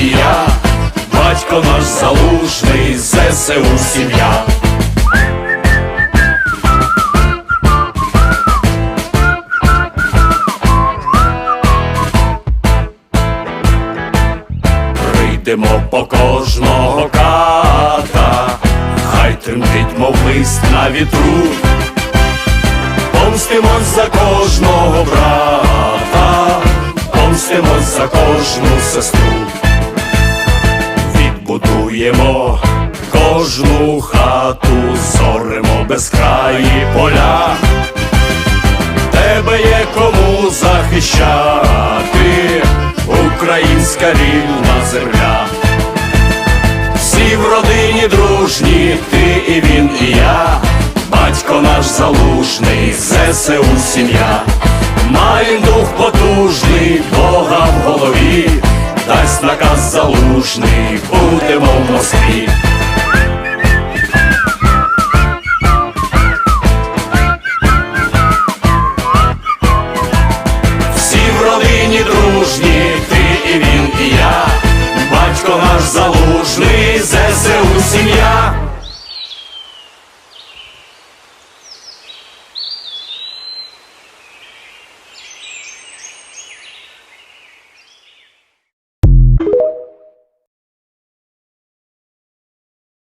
і я, батько наш залужний, ЗСУ сім'я. Прийдемо по кожного ката, хай тремтить, мов лист на вітру, помстимось за кожного брата, помстимось за кожну сестру, відбудуємо кожну хату, зоримо безкраї поля, тебе є кому захищати, українська вільна земля. Всі в родині дружні, ти і він, і я, батько наш залужний, ЗСУ сім'я, Маєм дух потужний, Бога наказ залужний, будемо в Москві. Всі в родині дружні, ти і він, і я, батько наш залужний, ЗСУ сім'я.